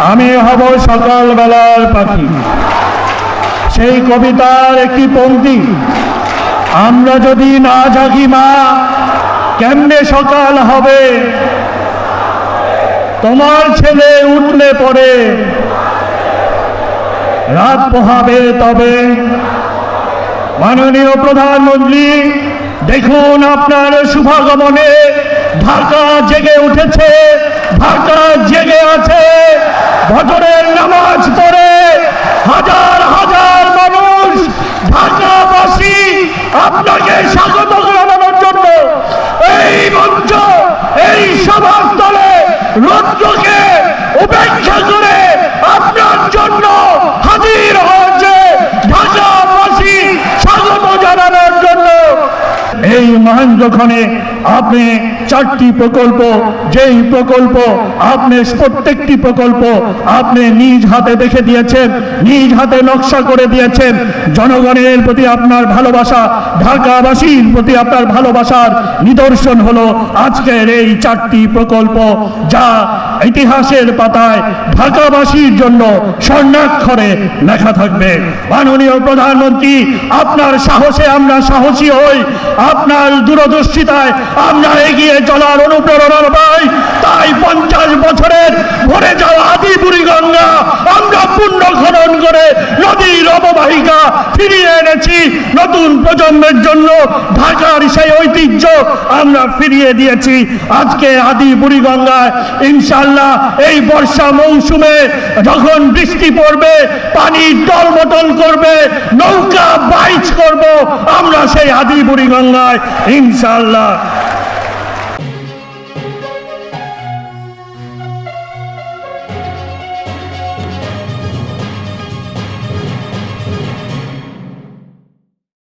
আমি হব সকালবেলার পাখি। সেই কবিতার একটি পংক্তি আমরা যদি না জাগি মা, কেমনে সকাল হবে? তোমার ছেলে উঠলে পরে রাত পোহাবে তবে। মাননীয় প্রধানমন্ত্রী, দেখুন আপনার শুভাগমনে ঢাকা জেগে উঠেছে, ঢাকা জেগে আছে। ভজরের নামাজ পড়ে হাজার হাজার মানুষ ঢাকাবাসী আপনাকে স্বাগত জানানোর জন্য এই মঞ্চ এই সভাস্থলে রৌদ্রকে উপেক্ষা করে আপনার জন্য হাজির হয়েছে ঢাকাবাসী স্বাগত জানানোর জন্য এই মহেন্দ্রক্ষণে আপনি চারটি প্রকল্প, যেই প্রকল্প আপনি, প্রত্যেকটি প্রকল্প আপনি নিজ হাতে দেখে দিয়েছেন, নিজ হাতে নকশা করে দিয়েছেন, জনগণের প্রতি আপনার ভালোবাসা, ঢাকাবাসীর প্রতি আপনার ভালোবাসার নিদর্শন হলো আজকের এই চারটি প্রকল্প যা ইতিহাসের পাতায় ঢাকাবাসীর জন্য স্বর্ণাক্ষরে লেখা থাকবে। মাননীয় প্রধানমন্ত্রী, আপনার সাহসে আমরা সাহসী হই। আপনার দূরদর্শিতায় আমরা এগিয়ে চলার অনুপ্রেরণা পাই তাই পঞ্চাশ বছরের ভরে যাওয়া আদি বুড়িগঙ্গা আমরা পুণ্য খনন করে নদীর অববাহিকা ফিরিয়ে এনেছি নতুন প্রজন্মের জন্য। ঢাকার সেই ঐতিহ্য আমরা ফিরিয়ে দিয়েছি। আজকে আদি বুড়িগঙ্গায় ইনশাল্লাহ এই বর্ষা মৌসুমে যখন বৃষ্টি পড়বে পানি টলমটল করবে, নৌকা বাইচ করব আমরা সেই আদি বুড়ি গঙ্গায় ইনশাল্লাহ